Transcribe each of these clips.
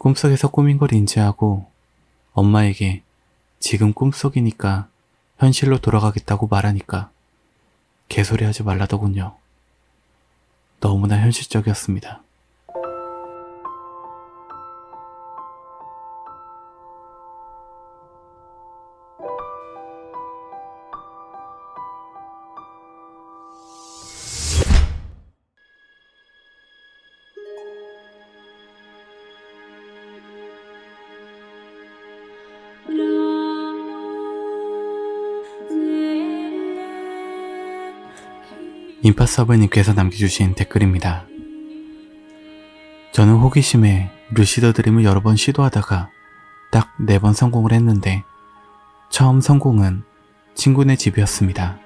꿈속에서 꿈인 걸 인지하고 엄마에게 지금 꿈속이니까 현실로 돌아가겠다고 말하니까 개소리 하지 말라더군요. 너무나 현실적이었습니다. 인파서브님께서 남겨주신 댓글입니다. 저는 호기심에 루시더 드림을 여러 번 시도하다가 딱 네 번 성공을 했는데 처음 성공은 친구네 집이었습니다.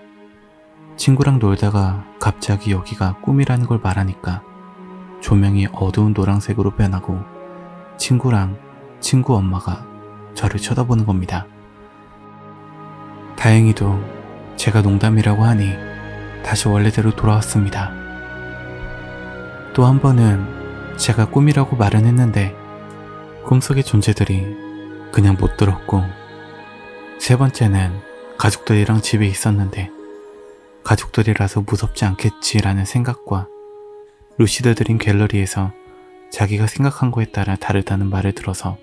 친구랑 놀다가 갑자기 여기가 꿈이라는 걸 말하니까 조명이 어두운 노란색으로 변하고 친구랑 친구 엄마가 저를 쳐다보는 겁니다. 다행히도 제가 농담이라고 하니 다시 원래대로 돌아왔습니다. 또 한 번은 제가 꿈이라고 말은 했는데 꿈속의 존재들이 그냥 못 들었고 세 번째는 가족들이랑 집에 있었는데 가족들이라서 무섭지 않겠지라는 생각과 루시드 드림 갤러리에서 자기가 생각한 거에 따라 다르다는 말을 들어서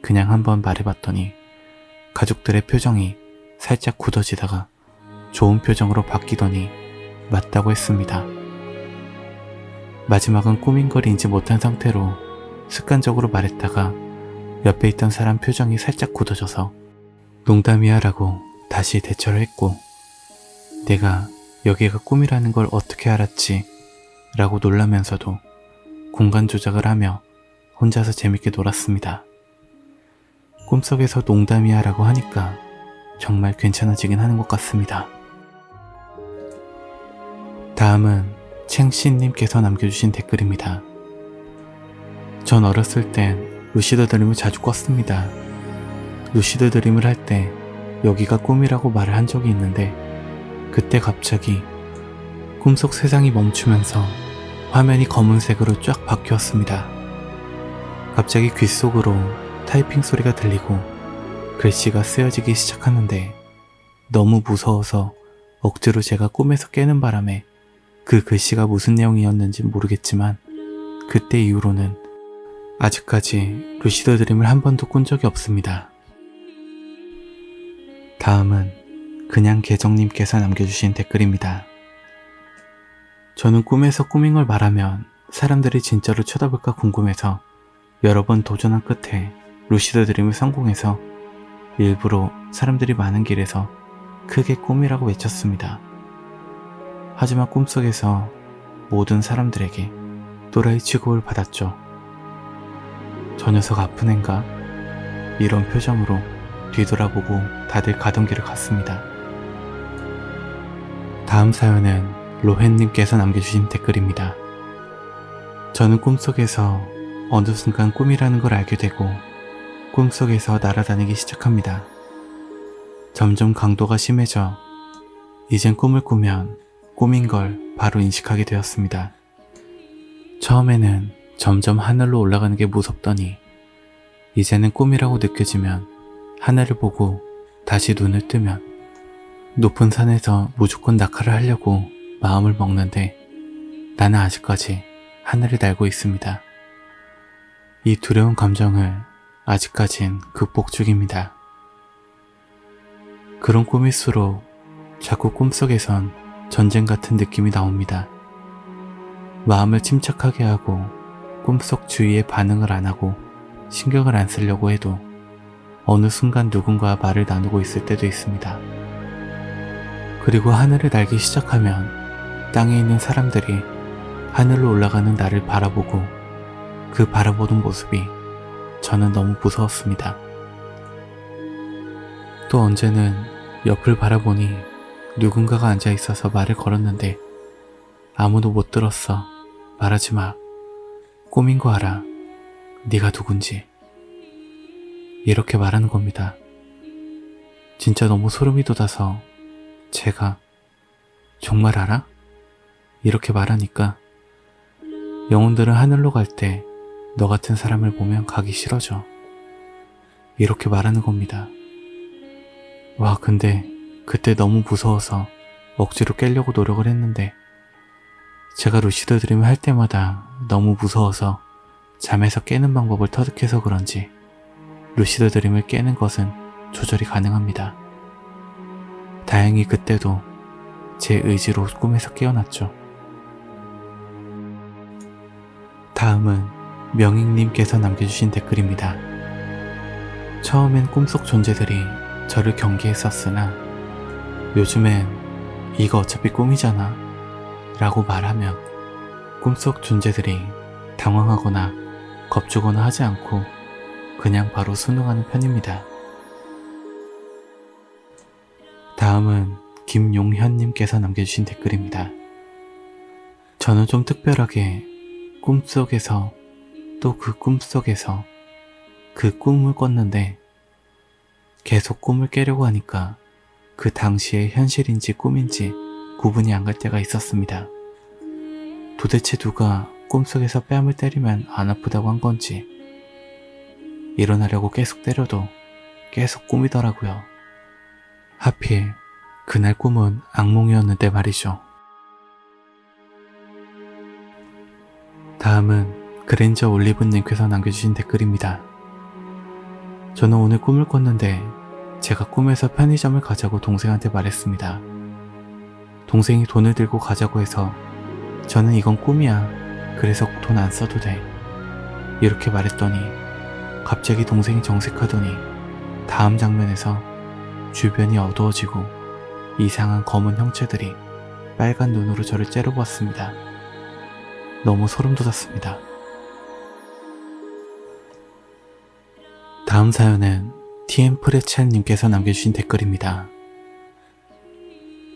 그냥 한번 말해봤더니 가족들의 표정이 살짝 굳어지다가 좋은 표정으로 바뀌더니 맞다고 했습니다. 마지막은 꿈인 걸 인지 못한 상태로 습관적으로 말했다가 옆에 있던 사람 표정이 살짝 굳어져서 농담이야 라고 다시 대처를 했고 내가 여기가 꿈이라는 걸 어떻게 알았지 라고 놀라면서도 공간 조작을 하며 혼자서 재밌게 놀았습니다. 꿈속에서 농담이야 라고 하니까 정말 괜찮아지긴 하는 것 같습니다. 다음은 챙씨님께서 남겨주신 댓글입니다. 전 어렸을 땐 루시드 드림을 자주 꿨습니다. 루시드 드림을 할 때 여기가 꿈이라고 말을 한 적이 있는데 그때 갑자기 꿈속 세상이 멈추면서 화면이 검은색으로 쫙 바뀌었습니다. 갑자기 귓속으로 타이핑 소리가 들리고 글씨가 쓰여지기 시작하는데 너무 무서워서 억지로 제가 꿈에서 깨는 바람에 그 글씨가 무슨 내용이었는지 모르겠지만 그때 이후로는 아직까지 루시드 드림을 한 번도 꾼 적이 없습니다. 다음은 그냥 계정님께서 남겨주신 댓글입니다. 저는 꿈에서 꿈인 걸 말하면 사람들이 진짜로 쳐다볼까 궁금해서 여러 번 도전한 끝에 루시드 드림을 성공해서 일부러 사람들이 많은 길에서 크게 꿈이라고 외쳤습니다. 하지만 꿈속에서 모든 사람들에게 또라이 취급을 받았죠. 저 녀석 아픈 앤가? 이런 표정으로 뒤돌아보고 다들 가던 길을 갔습니다. 다음 사연은 로헨님께서 남겨주신 댓글입니다. 저는 꿈속에서 어느 순간 꿈이라는 걸 알게 되고 꿈속에서 날아다니기 시작합니다. 점점 강도가 심해져 이젠 꿈을 꾸면 꿈인 걸 바로 인식하게 되었습니다. 처음에는 점점 하늘로 올라가는 게 무섭더니 이제는 꿈이라고 느껴지면 하늘을 보고 다시 눈을 뜨면 높은 산에서 무조건 낙하를 하려고 마음을 먹는데 나는 아직까지 하늘을 날고 있습니다. 이 두려운 감정을 아직까진 극복 중입니다. 그런 꿈일수록 자꾸 꿈속에선 전쟁 같은 느낌이 나옵니다. 마음을 침착하게 하고 꿈속 주위에 반응을 안 하고 신경을 안 쓰려고 해도 어느 순간 누군가와 말을 나누고 있을 때도 있습니다. 그리고 하늘을 날기 시작하면 땅에 있는 사람들이 하늘로 올라가는 나를 바라보고 그 바라보는 모습이 저는 너무 무서웠습니다. 또 언제는 옆을 바라보니 누군가가 앉아 있어서 말을 걸었는데 아무도 못 들었어. 말하지 마. 꿈인 거 알아. 네가 누군지. 이렇게 말하는 겁니다. 진짜 너무 소름이 돋아서 제가 정말 알아? 이렇게 말하니까 영혼들은 하늘로 갈 때 너 같은 사람을 보면 가기 싫어져. 이렇게 말하는 겁니다. 와, 근데 그때 너무 무서워서 억지로 깨려고 노력을 했는데 제가 루시드 드림을 할 때마다 너무 무서워서 잠에서 깨는 방법을 터득해서 그런지 루시드 드림을 깨는 것은 조절이 가능합니다. 다행히 그때도 제 의지로 꿈에서 깨어났죠. 다음은 명익님께서 남겨주신 댓글입니다. 처음엔 꿈속 존재들이 저를 경계했었으나 요즘엔 이거 어차피 꿈이잖아 라고 말하면 꿈속 존재들이 당황하거나 겁주거나 하지 않고 그냥 바로 순응하는 편입니다. 다음은 김용현님께서 남겨주신 댓글입니다. 저는 좀 특별하게 꿈속에서 또 그 꿈속에서 그 꿈을 꿨는데 계속 꿈을 깨려고 하니까 그 당시에 현실인지 꿈인지 구분이 안 갈 때가 있었습니다. 도대체 누가 꿈속에서 뺨을 때리면 안 아프다고 한 건지 일어나려고 계속 때려도 계속 꿈이더라고요. 하필 그날 꿈은 악몽이었는데 말이죠. 다음은 그랜저 올리브님께서 남겨주신 댓글입니다. 저는 오늘 꿈을 꿨는데 제가 꿈에서 편의점을 가자고 동생한테 말했습니다. 동생이 돈을 들고 가자고 해서 저는 이건 꿈이야. 그래서 돈 안 써도 돼. 이렇게 말했더니 갑자기 동생이 정색하더니 다음 장면에서 주변이 어두워지고 이상한 검은 형체들이 빨간 눈으로 저를 째려보았습니다. 너무 소름 돋았습니다. 다음 사연은 TM 프레첼님께서 남겨주신 댓글입니다.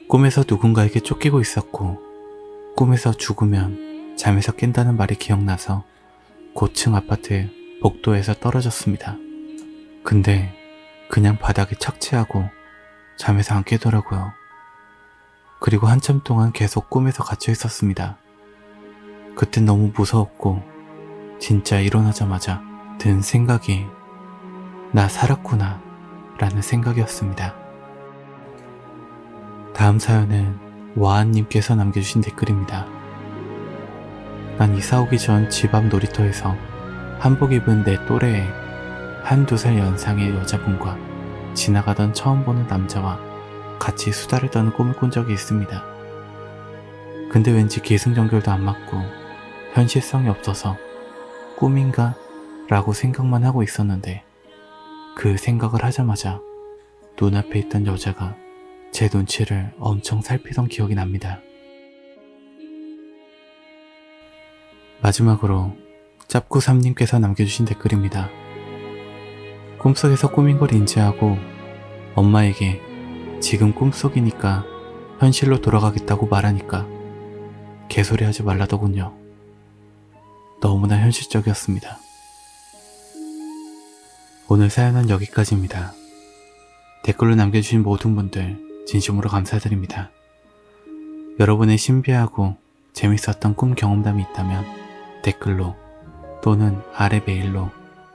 꿈에서 누군가에게 쫓기고 있었고, 꿈에서 죽으면 잠에서 깬다는 말이 기억나서 고층 아파트 복도에서 떨어졌습니다. 근데 그냥 바닥에 착취하고 잠에서 안 깨더라고요. 그리고 한참 동안 계속 꿈에서 갇혀 있었습니다. 그땐 너무 무서웠고, 진짜 일어나자마자 든 생각이 나 살았구나 라는 생각이었습니다. 다음 사연은 와한님께서 남겨주신 댓글입니다. 난 이사 오기 전 집 앞 놀이터에서 한복 입은 내 또래의 한두 살 연상의 여자분과 지나가던 처음 보는 남자와 같이 수다를 떠는 꿈을 꾼 적이 있습니다. 근데 왠지 기승전결도 안 맞고 현실성이 없어서 꿈인가? 라고 생각만 하고 있었는데 그 생각을 하자마자 눈앞에 있던 여자가 제 눈치를 엄청 살피던 기억이 납니다. 마지막으로 짭구삼님께서 남겨주신 댓글입니다. 꿈속에서 꿈인 걸 인지하고 엄마에게 지금 꿈속이니까 현실로 돌아가겠다고 말하니까 개소리 하지 말라더군요. 너무나 현실적이었습니다. 오늘 사연은 여기까지입니다. 댓글로 남겨주신 모든 분들 진심으로 감사드립니다. 여러분의 신비하고 재밌었던 꿈 경험담이 있다면 댓글로 또는 아래 메일로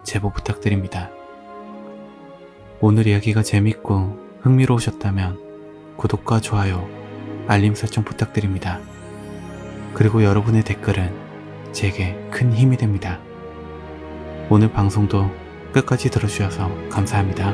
제보 부탁드립니다. 오늘 이야기가 재밌고 흥미로우셨다면 구독과 좋아요, 알림 설정 부탁드립니다. 그리고 여러분의 댓글은 제게 큰 힘이 됩니다. 오늘 방송도 끝까지 들어주셔서 감사합니다.